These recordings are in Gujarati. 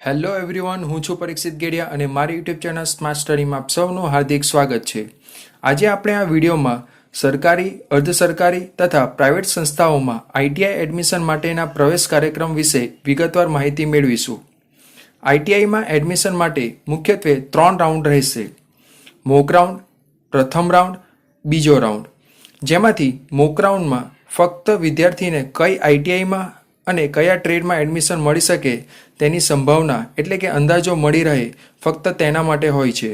હેલો એવરીવન હું છું પરીક્ષિત ગેડિયા અને મારી યુટ્યુબ ચેનલ સ્માર્ટ સ્ટડીમાં આપ સૌનું હાર્દિક સ્વાગત છે. આજે આપણે આ વિડીયોમાં સરકારી અર્ધ સરકારી તથા પ્રાઇવેટ સંસ્થાઓમાં આઈટીઆઈ એડમિશન માટેના પ્રવેશ કાર્યક્રમ વિશે વિગતવાર માહિતી મેળવીશું. આઈટીઆઈમાં એડમિશન માટે મુખ્યત્વે ત્રણ રાઉન્ડ રહેશે. મોક રાઉન્ડ પ્રથમ રાઉન્ડ બીજો રાઉન્ડ જેમાંથી મોક રાઉન્ડમાં ફક્ત વિદ્યાર્થીને કઈ આઈટીઆઈમાં અને કયા ટ્રેડમાં એડમિશન મળી શકે તેની સંભાવના એટલે કે અંદાજો મળી રહે ફક્ત તેના માટે હોય છે.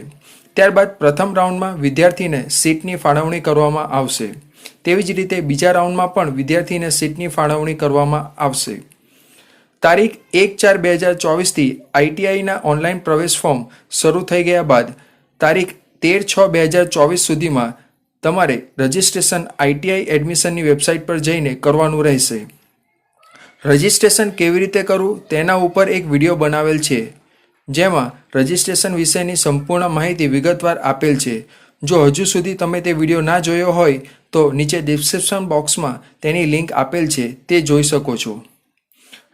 ત્યારબાદ પ્રથમ રાઉન્ડમાં વિદ્યાર્થીને સીટની ફાળવણી કરવામાં આવશે. તેવી જ રીતે બીજા રાઉન્ડમાં પણ વિદ્યાર્થીને સીટની ફાળવણી કરવામાં આવશે. તારીખ એક ચાર બે હજાર ચોવીસથી આઈટીઆઈના ઓનલાઈન પ્રવેશ ફોર્મ શરૂ થઈ ગયા બાદ તારીખ તેર છ બે હજાર ચોવીસ સુધીમાં તમારે રજિસ્ટ્રેશન આઈટીઆઈ એડમિશનની વેબસાઇટ પર જઈને કરવાનું રહેશે. રજિસ્ટ્રેશન કેવી રીતે કરવું તેના ઉપર એક વીડિયો બનાવેલ છે. જેમાં રજિસ્ટ્રેશન વિશેની સંપૂર્ણ માહિતી વિગતવાર આપેલ છે. જો હજુ સુધી તમે તે વીડિયો ના જોયો હોય, તો નીચે ડિસ્ક્રિપ્શન બોક્સમાં તેની લિંક આપેલ છે, તે જોઈ શકો છો.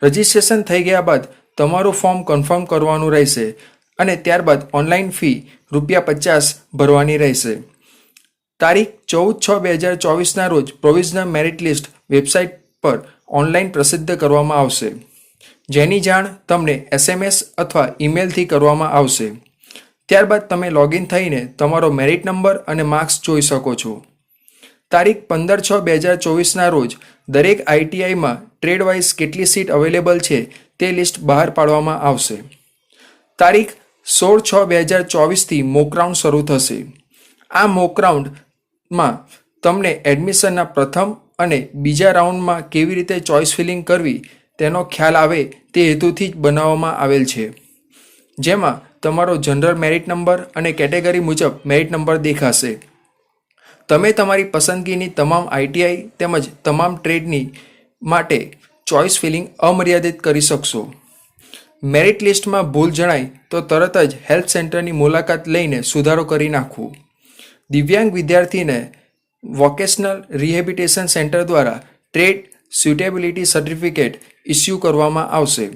રજિસ્ટ્રેશન થઈ ગયા બાદ તમારું ફોર્મ કન્ફર્મ કરવાનું રહેશે અને ત્યારબાદ ઓનલાઈન ફી રૂપિયા પચાસ ભરવાની રહેશે. તારીખ ચૌદ છ બે હજાર ચોવીસના રોજ પ્રોવિઝનલ મેરિટ લિસ્ટ વેબસાઇટ પર ઓનલાઈન પ્રસિદ્ધ કરવામાં આવશે. જેની જાણ તમને એસએમએસ અથવા ઈમેલથી કરવામાં આવશે. ત્યારબાદ તમે લોગિન થઈને તમારો મેરિટ નંબર અને માર્ક્સ જોઈ શકો છો. તારીખ પંદર છ બે હજાર ચોવીસના રોજ દરેક આઈટીઆઈમાં ટ્રેડ વાઇઝ કેટલી સીટ અવેલેબલ છે તે લિસ્ટ બહાર પાડવામાં આવશે. તારીખ સોળ છ બે હજાર ચોવીસથી મોક રાઉન્ડ શરૂ થશે. આ મોક રાઉન્ડમાં તમને એડમિશનના પ્રથમ અને બીજા રાઉન્ડમાં કેવી રીતે ચોઇસ ફિલિંગ કરવી તેનો ખ્યાલ આવે તે હેતુથી જ બનાવવામાં આવેલ છે. જેમાં તમારો જનરલ મેરિટ નંબર અને કેટેગરી મુજબ મેરિટ નંબર દેખાશે. તમે તમારી પસંદગીની તમામ આઈટીઆઈ તેમજ તમામ ટ્રેડની માટે ચોઇસ ફિલિંગ અમર્યાદિત કરી શકશો. મેરિટ લિસ્ટમાં ભૂલ જણાય તો તરત જ હેલ્થ સેન્ટરની મુલાકાત લઈને સુધારો કરી નાખવો દિવ્યાંગ વિદ્યાર્થીને વોકેશનલ રિહેબિટેશન સેન્ટર દ્વારા ટ્રેડ સ્યુટેબિલિટી સર્ટિફિકેટ ઇસ્યુ કરવામાં આવશે.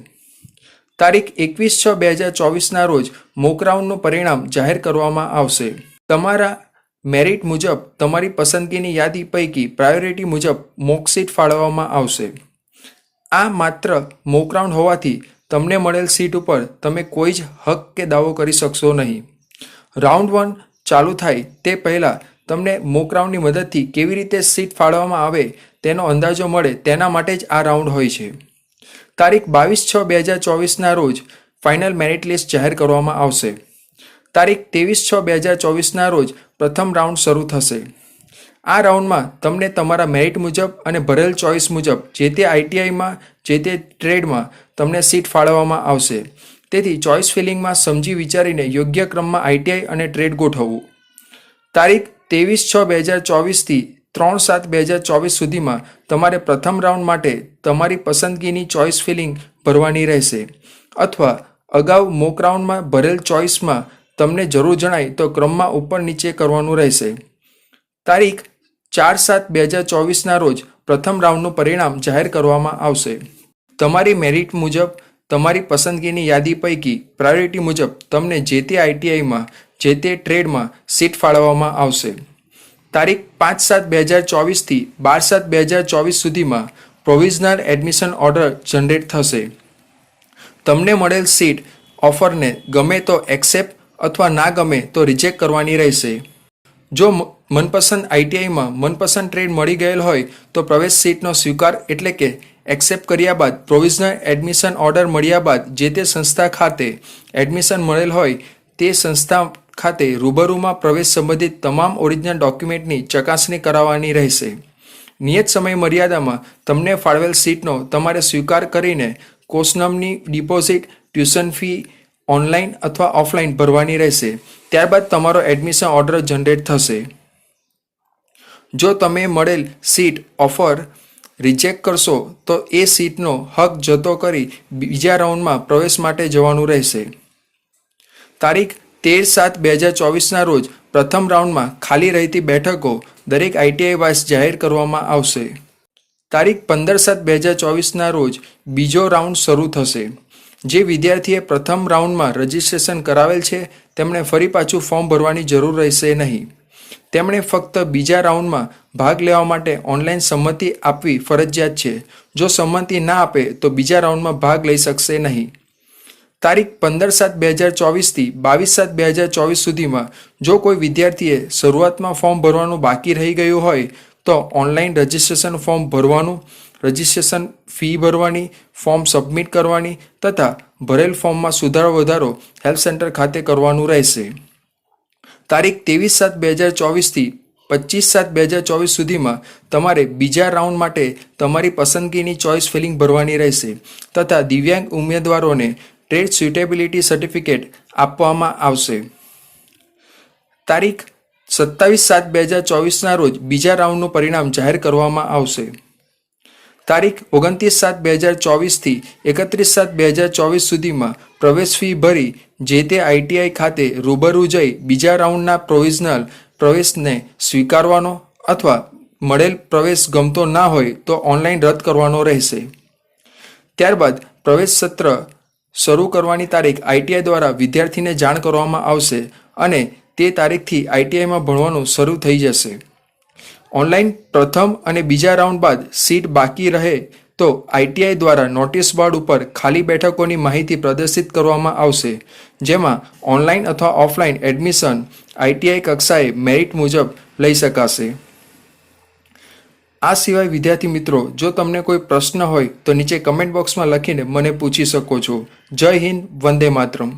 તારીખ એકવીસ છ બે હજાર ચોવીસના રોજ મોક રાઉન્ડનું પરિણામ જાહેર કરવામાં આવશે. તમારા મેરિટ મુજબ તમારી પસંદગીની યાદી પૈકી પ્રાયોરિટી મુજબ મોકસીટ ફાળવવામાં આવશે. આ માત્ર મોક હોવાથી તમને મળેલ સીટ ઉપર તમે કોઈ જ હક કે દાવો કરી શકશો નહીં. રાઉન્ડ વન ચાલુ થાય તે પહેલાં તમને મોક રાઉન્ડની મદદથી કેવી રીતે સીટ ફાળવવામાં આવે તેનો અંદાજો મળે તેના માટે જ આ રાઉન્ડ હોય છે. તારીખ બાવીસ છ બે હજાર ચોવીસના રોજ ફાઇનલ મેરિટ લિસ્ટ જાહેર કરવામાં આવશે. તારીખ ત્રેવીસ છ બે હજાર ચોવીસના રોજ પ્રથમ રાઉન્ડ શરૂ થશે. આ રાઉન્ડમાં તમને તમારા મેરિટ મુજબ અને ભરેલ ચોઇસ મુજબ જે તે આઈટીઆઈમાં જે તે ટ્રેડમાં તમને સીટ ફાળવવામાં આવશે. તેથી ચોઇસ ફિલિંગમાં સમજી વિચારીને યોગ્ય ક્રમમાં આઈટીઆઈ અને ટ્રેડ ગોઠવવું. તારીખ ત્રેવીસ છ બે હજાર ચોવીસથી ત્રણ સાત બે હજાર ચોવીસ સુધીમાં તમારે પ્રથમ રાઉન્ડ માટે તમારી પસંદગીની ચોઇસ ફિલિંગ ભરવાની રહેશે. અથવા અગાઉ મોક રાઉન્ડમાં ભરેલ ચોઇસમાં તમને જરૂર જણાય તો ક્રમમાં ઉપર નીચે કરવાનું રહેશે. તારીખ ચાર સાત બે હજાર ચોવીસના રોજ પ્રથમ રાઉન્ડનું પરિણામ જાહેર કરવામાં આવશે. તમારી મેરિટ મુજબ તમારી પસંદગીની યાદી પૈકી પ્રાયોરિટી મુજબ તમને જે તે આઈટીઆઈમાં જે તે ટ્રેડમાં સીટ ફાળવવામાં આવશે. તારીખ પાંચ સાત બે હજાર ચોવીસથી બાર સાત બે હજાર ચોવીસ સુધીમાં પ્રોવિઝનલ એડમિશન ઓર્ડર જનરેટ થશે. તમને મળેલ સીટ ઓફરને ગમે તો એક્સેપ્ટ અથવા ના ગમે તો રિજેક્ટ કરવાની રહેશે. જો મનપસંદ આઈટીઆઈમાં મનપસંદ ટ્રેડ મળી ગયેલ હોય તો પ્રવેશ સીટનો સ્વીકાર એટલે કે એક્સેપ્ટ કર્યા બાદ પ્રોવિઝનલ એડમિશન ઓર્ડર મળ્યા બાદ જે તે સંસ્થા ખાતે એડમિશન મળેલ હોય તે સંસ્થા ખાતે રૂબરૂમાં પ્રવેશ સંબંધિત તમામ ઓરિજિનલ ડોક્યુમેન્ટની ચકાસણી કરાવવાની રહેશે. નિયત સમય મર્યાદામાં તમને ફાળવેલ સીટનો તમારે સ્વીકાર કરીને caution money deposit, tuition fee, online અથવા ઓફલાઈન ભરવાની રહેશે. ત્યારબાદ તમારો એડમિશન ઓર્ડર જનરેટ થશે. જો તમે મળેલ સીટ ઓફર રિજેક્ટ કરશો, તો એ સીટનો હક જતો કરી બીજા રાઉન્ડમાં પ્રવેશ માટે જવાનું રહેશે. તારીખ તેર સાત બે હજાર ચોવીસના રોજ પ્રથમ રાઉન્ડમાં ખાલી રહેતી બેઠકો દરેક આઈટીઆઈ વાઇસ જાહેર કરવામાં આવશે. તારીખ પંદર સાત બે હજાર ચોવીસના રોજ બીજો રાઉન્ડ શરૂ થશે. જે વિદ્યાર્થીએ પ્રથમ રાઉન્ડમાં રજિસ્ટ્રેશન કરાવેલ છે, તેમણે ફરી પાછું ફોર્મ ભરવાની જરૂર રહેશે નહીં. તેમણે ફક્ત બીજા રાઉન્ડમાં ભાગ લેવા માટે ઓનલાઈન સંમતિ આપવી ફરજિયાત છે. જો સંમતિ ના આપે, તો બીજા રાઉન્ડમાં ભાગ લઈ શકશે નહીં. તારીખ પંદર સાત બે હજાર ચોવીસથી બાવીસ સાત બે હજાર ચોવીસ સુધીમાં જો કોઈ વિદ્યાર્થીએ શરૂઆતમાં ફોર્મ ભરવાનું બાકી રહી ગયું હોય, તો ઓનલાઈન રજિસ્ટ્રેશન ફોર્મ ભરવાનું, રજિસ્ટ્રેશન ફી ભરવાની, ફોર્મ સબમિટ કરવાની તથા ભરેલ ફોર્મમાં સુધારો વધારો હેલ્પ સેન્ટર ખાતે કરવાનું રહેશે. તારીખ ત્રેવીસ સાત બે હજાર ચોવીસથી પચીસ સાત બે હજાર ચોવીસ સુધીમાં તમારે બીજા રાઉન્ડ માટે તમારી પસંદગીની ચોઇસ ફિલિંગ ભરવાની રહેશે તથા દિવ્યાંગ ઉમેદવારોને ટ્રેડ સ્યુટેબિલિટી સર્ટિફિકેટ આપવામાં આવશે. તારીખ સત્તાવીસ સાત બે હજાર ચોવીસના રોજ બીજા રાઉન્ડનું પરિણામ જાહેર કરવામાં આવશે. તારીખ ઓગણત્રીસ સાત બે હજાર ચોવીસથી એકત્રીસ સાત બે હજાર ચોવીસ સુધીમાં પ્રવેશ ફી ભરી, જે તે આઈટીઆઈ ખાતે રૂબરૂ જઈ બીજા રાઉન્ડના પ્રોવિઝનલ પ્રવેશને સ્વીકારવાનો અથવા મળેલ પ્રવેશ ગમતો ના હોય તો ઓનલાઈન રદ કરવાનો રહેશે. ત્યારબાદ પ્રવેશ સત્ર શરૂ કરવાની તારીખ આઈટીઆઈ દ્વારા વિદ્યાર્થીને જાણ કરવામાં આવશે અને તે તારીખથી આઈટીઆઈમાં ભણવાનું શરૂ થઈ જશે. ઓનલાઈન પ્રથમ અને બીજા રાઉન્ડ બાદ સીટ બાકી રહે તો આઈટીઆઈ દ્વારા નોટિસ બોર્ડ ઉપર ખાલી બેઠકોની માહિતી પ્રદર્શિત કરવામાં આવશે. જેમાં ઓનલાઈન અથવા ઓફલાઈન એડમિશન આઈટીઆઈ કક્ષાએ મેરિટ મુજબ લઈ શકાશે. આ સિવાય વિદ્યાર્થી મિત્રો, જો તમને કોઈ પ્રશ્ન હોય તો નીચે કમેન્ટ બોક્સમાં લખીને મને પૂછી શકો છો. જય હિન્દ, વંદે માતરમ.